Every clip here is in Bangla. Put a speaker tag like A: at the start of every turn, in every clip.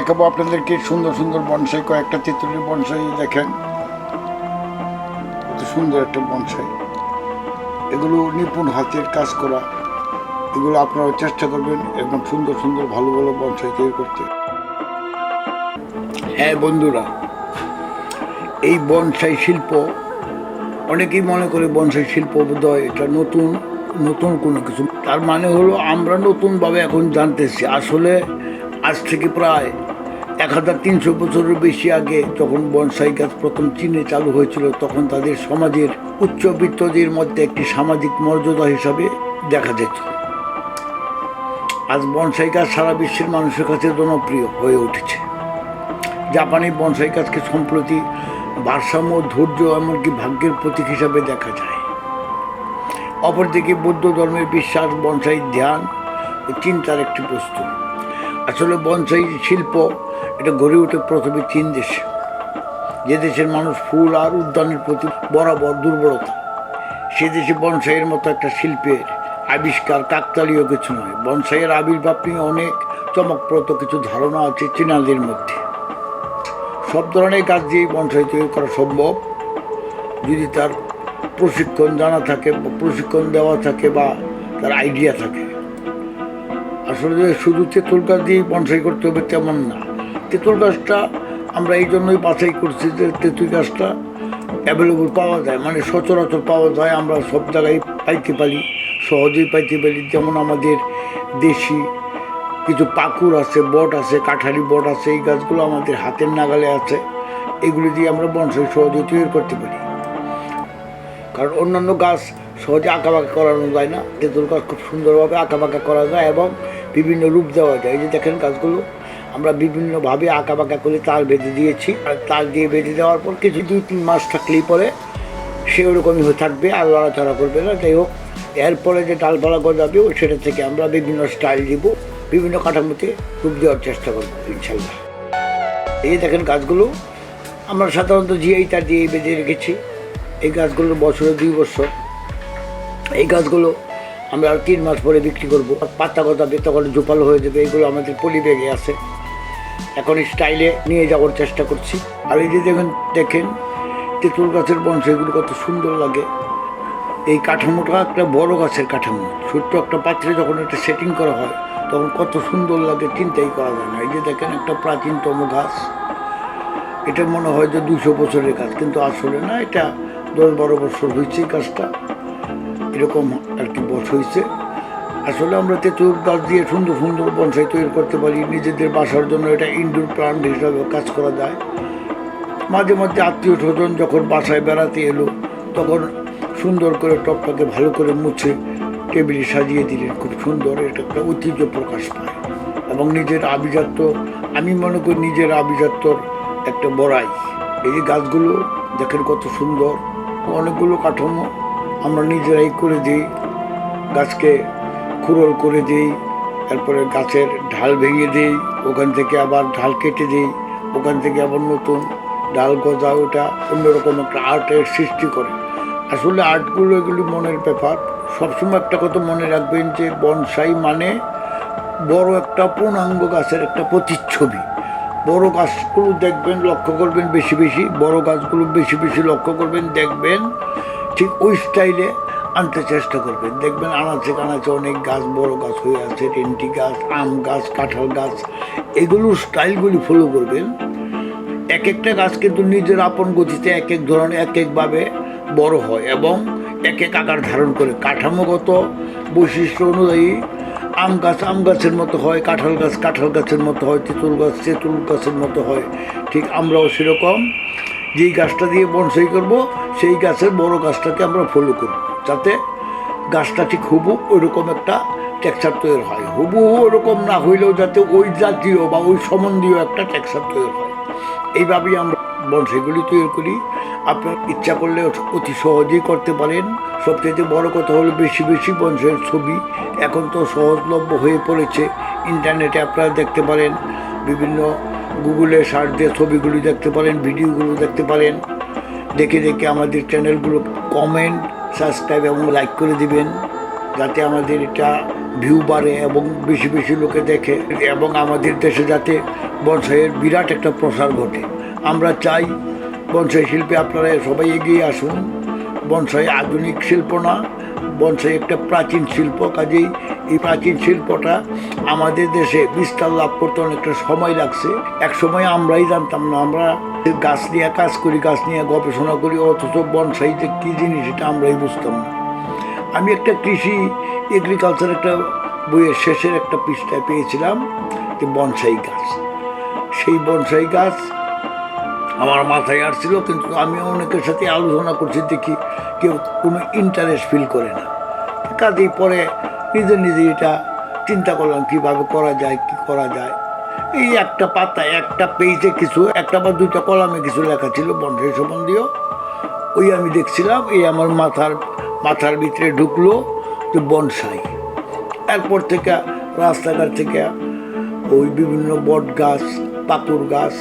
A: দেখাবো আপনাদেরকে সুন্দর সুন্দর বনসাই, কয়েকটা তিতুলির বনসাই দেখেন। সুন্দর একটা বনসাই। এগুলো নিপুণ হাতের কাজ করা। এগুলো আপনারা চেষ্টা করবেন একদম সুন্দর সুন্দর ভালো ভালো বনসাই তৈরি করতে। হ্যাঁ বন্ধুরা, এই বনসাই শিল্প, অনেকেই মনে করে বনসাই শিল্প বোধহয় এটা নতুন নতুন কোনো কিছু। তার মানে হলো আমরা নতুনভাবে এখন জানতেছি। আসলে আজ থেকে প্রায় এক হাজার তিনশো বছরের বেশি আগে যখন বনসাই গাছ প্রথম চীনে চালু হয়েছিল, তখন তাদের সমাজের উচ্চবিত্তদের মধ্যে একটি সামাজিক মর্যাদা হিসাবে দেখা যেত। আজ বনসাই গাছ সারা বিশ্বের মানুষের কাছে জনপ্রিয় হয়ে উঠেছে। জাপানি বনসাই গাছকে সম্প্রতি ভারসাম্য, ধৈর্য এমনকি ভাগ্যের প্রতীক হিসাবে দেখা যায়। অপরদিকে বৌদ্ধ ধর্মের বিশ্বাস, বনসাই ধ্যান চিন্তার একটি বস্তু। আসলে বনসাই শিল্প এটা গড়ে ওঠে প্রথমে চীন দেশে। যে দেশের মানুষ ফুল আর উদ্যানের প্রতি বরাবর দুর্বলতা, সে দেশে বনসাইয়ের মতো একটা শিল্পের আবিষ্কার কাকতালীয় কিছু নয়। বনসাইয়ের আবির্ভাব নিয়ে অনেক চমকপ্রদ কিছু ধারণা আছে চীনাদের মধ্যে। সব ধরনের গাছ দিয়েই বনসাই তৈরি করা সম্ভব। যদি তার প্রশিক্ষণ জানা থাকে, প্রশিক্ষণ দেওয়া থাকে বা তার আইডিয়া থাকে। আসলে শুধু তেঁতুল গাছ দিয়েই বনসাই করতে হবে তেমন না। তেঁতুল গাছটা আমরা এই জন্যই বাছাই করছি যে তেঁতুল গাছটা অ্যাভেলেবল পাওয়া যায়। মানে সচরাচর পাওয়া যায়, আমরা সব জায়গায় পাইতে পারি, সহজেই পাইতে পারি। যেমন আমাদের দেশি কিছু পাকুর আছে, বট আছে, কাঠারি বট আছে, এই গাছগুলো আমাদের হাতের নাগালে আছে। এগুলি দিয়ে আমরা বনসাই সহজে তৈরি করতে পারি। কারণ অন্যান্য গাছ সহজে আঁকাবাঁকা করানো যায় না। তেঁতুল গাছ খুব সুন্দরভাবে আঁকাবাঁকা করা যায় এবং বিভিন্ন রূপ দেওয়া যায়। এই যে দেখেন গাছগুলো আমরা বিভিন্নভাবে আঁকাবাঁকা করে তার বেঁধে দিয়েছি। আর তার দিয়ে বেঁধে দেওয়ার পর কিছু দুই তিন মাস থাকলেই পরে সে ওরকমই হয়ে থাকবে, আর লড়াচড়া করবে না। যাই হোক এরপরে যে ডালপালা গজাবে ওই সেটা থেকে আমরা বিভিন্ন স্টাইল দিব বিভিন্ন কাঠামোতে রূপ দেওয়ার চেষ্টা করব, ইনশাল্লাহ। এই দেখেন গাছগুলো, আমরা সাধারণত জিআই তার দিয়ে বেঁধে রেখেছি। এই গাছগুলোর বছরে দুই বছর। এই গাছগুলো আমরা আর তিন মাস পরে বিক্রি করব। পাতা গজাবে, তখন জোপালো হয়ে যাবে, এগুলো আমাদের পলি ব্যাগে আছে। এখন স্টাইলে নিয়ে যাওয়ার চেষ্টা করছি। আর এই যে দেখেন দেখেন, তেঁতুল গাছের বংশ এগুলো কত সুন্দর লাগে। এই কাঠামোটা একটা বড় গাছের কাঠামো। ছোট্ট একটা পাত্রে যখন একটা সেটিং করা হয়, তখন কত সুন্দর লাগে, চিন্তাই করা যায় না। এই যে দেখেন, একটা প্রাচীনতম গাছ। এটা মনে হয় যে দুশো বছরের গাছ, কিন্তু আসলে না, এটা দশ বারো বছর হয়েছে এই গাছটা। এরকম আর কি বছর হয়েছে। আসলে আমরা তেঁতুল গাছ দিয়ে সুন্দর সুন্দর বনসাই তৈরি করতে পারি। নিজেদের বাসার জন্য এটা ইনডোর প্লান্ট হিসাবে কাজ করা যায়। মাঝে মাঝে আত্মীয় স্বজন যখন বাসায় বেড়াতে এলো, তখন সুন্দর করে টপটাকে ভালো করে মুছে টেবিলে সাজিয়ে দিলেন। খুব সুন্দর, এটা একটা ঐতিহ্য প্রকাশ পায়। এবং নিজের আভিজাত্য, আমি মনে করি নিজের আভিজাত্যর একটা বড়াই। এই যে গাছগুলো, দেখেন কত সুন্দর, অনেকগুলো কাঠামো। আমরা নিজেরাই করে দিই গাছকে খুরল করে দিই, তারপরে গাছের ঢাল ভেঙে দিই, ওখান থেকে আবার ঢাল কেটে দিই, ওখান থেকে আবার নতুন ডাল গজা ওটা অন্যরকম একটা আর্টের সৃষ্টি করে। আসলে আর্টগুলো এগুলি মনের ব্যাপার। সবসময় একটা কথা মনে রাখবেন যে, বনসাই মানে বড় একটা পূর্ণাঙ্গ গাছের একটা প্রতিচ্ছবি। বড় গাছগুলো দেখবেন লক্ষ্য করবেন বেশি বেশি, বড় গাছগুলো বেশি বেশি লক্ষ্য করবেন, দেখবেন ঠিক ওই স্টাইলে আনতে চেষ্টা করবেন। দেখবেন আনাচে কানাচে অনেক গাছ, বড় গাছ হয়ে আছে টেন্টি গাছ, আম গাছ, কাঁঠাল গাছ এগুলোর স্টাইলগুলি ফলো করবেন। এক একটা গাছ কিন্তু নিজের আপন গতিতে এক এক ধরনের, এক একভাবে বড় হয় এবং এক এক আকার ধারণ করে। কাঠামোগত বৈশিষ্ট্য অনুযায়ী আম গাছ আম গাছের মতো হয়, কাঁঠাল গাছ কাঁঠাল গাছের মতো হয়, তেঁতুল গাছ তেঁতুল গাছের মতো হয়। ঠিক আমরাও সেরকম। যেই গাছটা দিয়ে বনসাই করব, সেই গাছের বড় গাছটাকে আমরা ফলো করব। যাতে গাছটা ঠিক হুবু ওইরকম একটা টেক্সচার তৈরি হয়। হুবহু ওরকম না হইলেও যাতে ওই জাতীয় বা ওই সম্বন্ধীয় একটা টেক্সচার তৈরি হয়। এইভাবেই আমরা বনসাইগুলি তৈরি করি। আপনার ইচ্ছা করলে অতি সহজেই করতে পারেন। সবচেয়ে বড় কথা হলো বেশি বেশি বনসাইয়ের ছবি। এখন তো সহজলভ্য হয়ে পড়েছে। ইন্টারনেটে আপনারা দেখতে পারেন। বিভিন্ন গুগলে সার্চ দিয়ে ছবিগুলি দেখতে পারেন, ভিডিওগুলো দেখতে পারেন। দেখে দেখে আমাদের চ্যানেলগুলো কমেন্ট সাবস্ক্রাইব এবং লাইক করে দিবেন, যাতে আমাদের এটা ভিউ বাড়ে এবং বেশি বেশি লোকে দেখে এবং আমাদের দেশে যাতে বনসাইয়ের বিরাট একটা প্রসার ঘটে। আমরা চাই বনসাই শিল্পে আপনারা সবাই এগিয়ে আসুন। বনসাই আধুনিক শিল্প না, বনসাই একটা প্রাচীন শিল্প, কাজেই এই প্রাচীন শিল্পটা আমাদের দেশে বিস্তার লাভ করতে অনেকটা সময় লাগছে। এক সময় আমরাই জানতাম না, আমরা গাছ নিয়ে কাজ করি, গাছ নিয়ে গবেষণা করি, অথচ বনসাইতে কী জিনিস এটা আমরাই বুঝতাম না। আমি একটা কৃষি এগ্রিকালচার একটা বইয়ের শেষের একটা পৃষ্ঠায় পেয়েছিলাম যে বনসাই গাছ। সেই বনসাই গাছ আমার মাথায় আসছিল, কিন্তু আমি অনেকের সাথে আলোচনা করছি, দেখি কেউ কোনো ইন্টারেস্ট ফিল করে না। কাজেই পরে নিজে নিজে এটা চিন্তা করলাম, কীভাবে করা যায়, কি করা যায়। এই একটা পাতায় একটা পেজে কিছু, একটা বা দুইটা কলামে কিছু লেখা ছিল বনসাই সম্বন্ধীয়। ওই আমি দেখছিলাম, এই আমার মাথার মাথার ভিতরে ঢুকলো যে বনসাই। এরপর থেকে রাস্তাঘাট থেকে ওই বিভিন্ন বট গাছ পাকুর গাছ,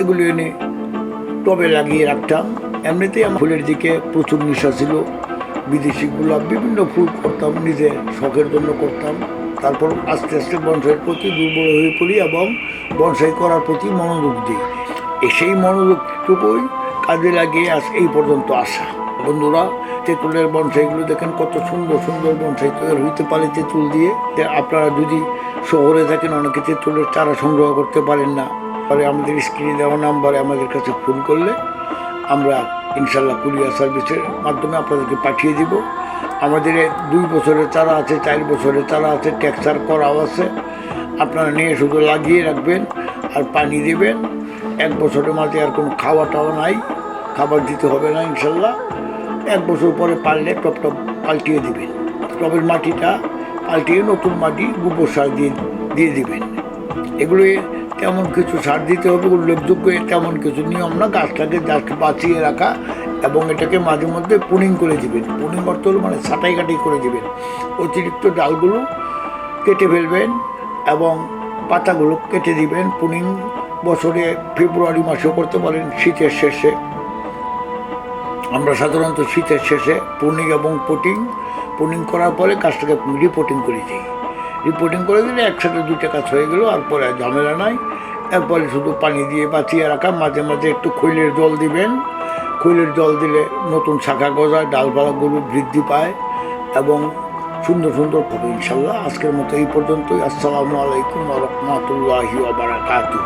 A: এগুলো এনে টবে লাগিয়ে রাখতাম। এমনিতেই আমার ফুলের দিকে প্রচুর নেশা ছিল। বিদেশি গোলাপ, বিভিন্ন ফুল করতাম, নিজে শখের জন্য করতাম। তারপর আস্তে আস্তে বনসাইয়ের প্রতি দুর্বল হয়ে পড়ি এবং বনসাই করার প্রতি মনোযোগ দিই। সেই মনোযোগটুকুই কাজে লাগিয়ে আজ এই পর্যন্ত আসা। বন্ধুরা, তেঁতুলের বনসাইগুলো দেখেন কত সুন্দর সুন্দর বনসাই তৈরি হইতে পারে তেঁতুল দিয়ে। আপনারা যদি শহরে থাকেন, অনেকে তেঁতুলের চারা সংগ্রহ করতে পারেন না। পরে আমাদের স্ক্রিনে দেওয়া নাম্বারে আমাদের কাছে ফোন করলে আমরা ইনশাল্লাহ কুরিয়ার সার্ভিসের মাধ্যমে আপনাদেরকে পাঠিয়ে দিব। আমাদের দুই বছরের চারা আছে, চার বছরের চারা আছে ট্যাক্সার করাও আছে। আপনারা নিয়ে শুধু লাগিয়ে রাখবেন আর পানি দেবেন। এক বছরের মাঝে আর কোনো খাওয়া টাওয়া নাই, খাবার দিতে হবে না ইনশাল্লাহ। এক বছর পরে পারলে টপ টপ পাল্টিয়ে দেবেন। টবের মাটিটা পাল্টিয়ে নতুন মাটি গোবর সার দিয়ে দিয়ে দেবেন। এগুলো তেমন কিছু সার দিতে হবে, উল্লেখযোগ্য তেমন কিছু নিয়ম না। গাছটাকে জাস্ট বাঁচিয়ে রাখা এবং এটাকে মাঝে মধ্যে পুনিং করে দিবেন। পুনিং করতে হলে মানে ছাটাই কাটাই করে দিবেন। অতিরিক্ত ডালগুলো কেটে ফেলবেন এবং পাতাগুলো কেটে দিবেন। পুনিং বছরে ফেব্রুয়ারি মাসেও করতে পারেন, শীতের শেষে। আমরা সাধারণত শীতের শেষে পুনিং এবং পুটিং। পুনিং করার পরে কাজটাকে রিপোর্টিং করে দিই। রিপোর্টিং করে দিলে একসাথে দুইটা কাজ হয়ে গেলো, আর পরে ঝামেলা নাই। এরপরে শুধু পানি দিয়ে বাঁচিয়ে রাখা, মাঝে মাঝে একটু খৈলের জল দিবেন। খৈলের জল দিলে নতুন শাখা গজায় ডালপালাগুলো বৃদ্ধি পায় এবং সুন্দর সুন্দর হবে ইনশাল্লাহ আজকের মতো এই পর্যন্তই। আসসালামু আলাইকুম রহমতুল্লাহি বারাকাতুহ।